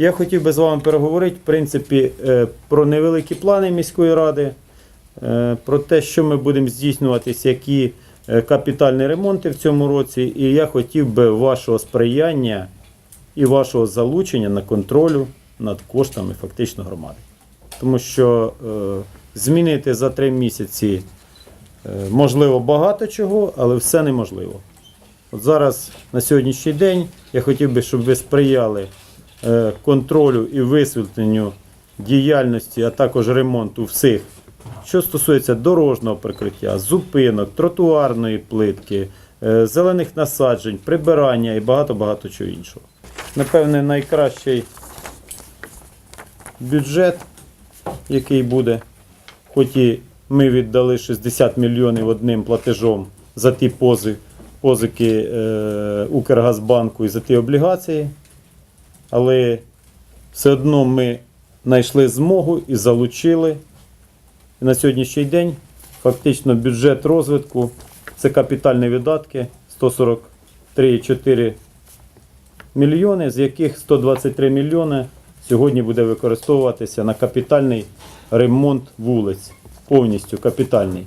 Я хотів би з вами переговорити, в принципі, е, про невеликі плани міської ради, е, про те, що ми будемо здійснюватись, які е, капітальні ремонти в цьому році. І я хотів би вашого сприяння і вашого залучення на контролю над коштами фактично громади. Тому що змінити за три місяці можливо багато чого, але все неможливо. От зараз на сьогоднішній день я хотів би, щоб ви сприяли контролю і висвітленню діяльності, а також ремонту всіх, що стосується дорожнього прикриття, зупинок, тротуарної плитки, е, зелених насаджень, прибирання і багато-багато чого іншого. Напевне, найкращий бюджет, який буде, хоч і ми віддали 60 мільйонів одним платежом за ті пози, позики е, Укргазбанку і за ті облігації, але все одно ми знайшли змогу і залучили. І на сьогоднішній день фактично бюджет розвитку це капітальні видатки 143,4 мільйони, з яких 123 мільйони сьогодні буде використовуватися на капітальний ремонт вулиць. Повністю капітальний.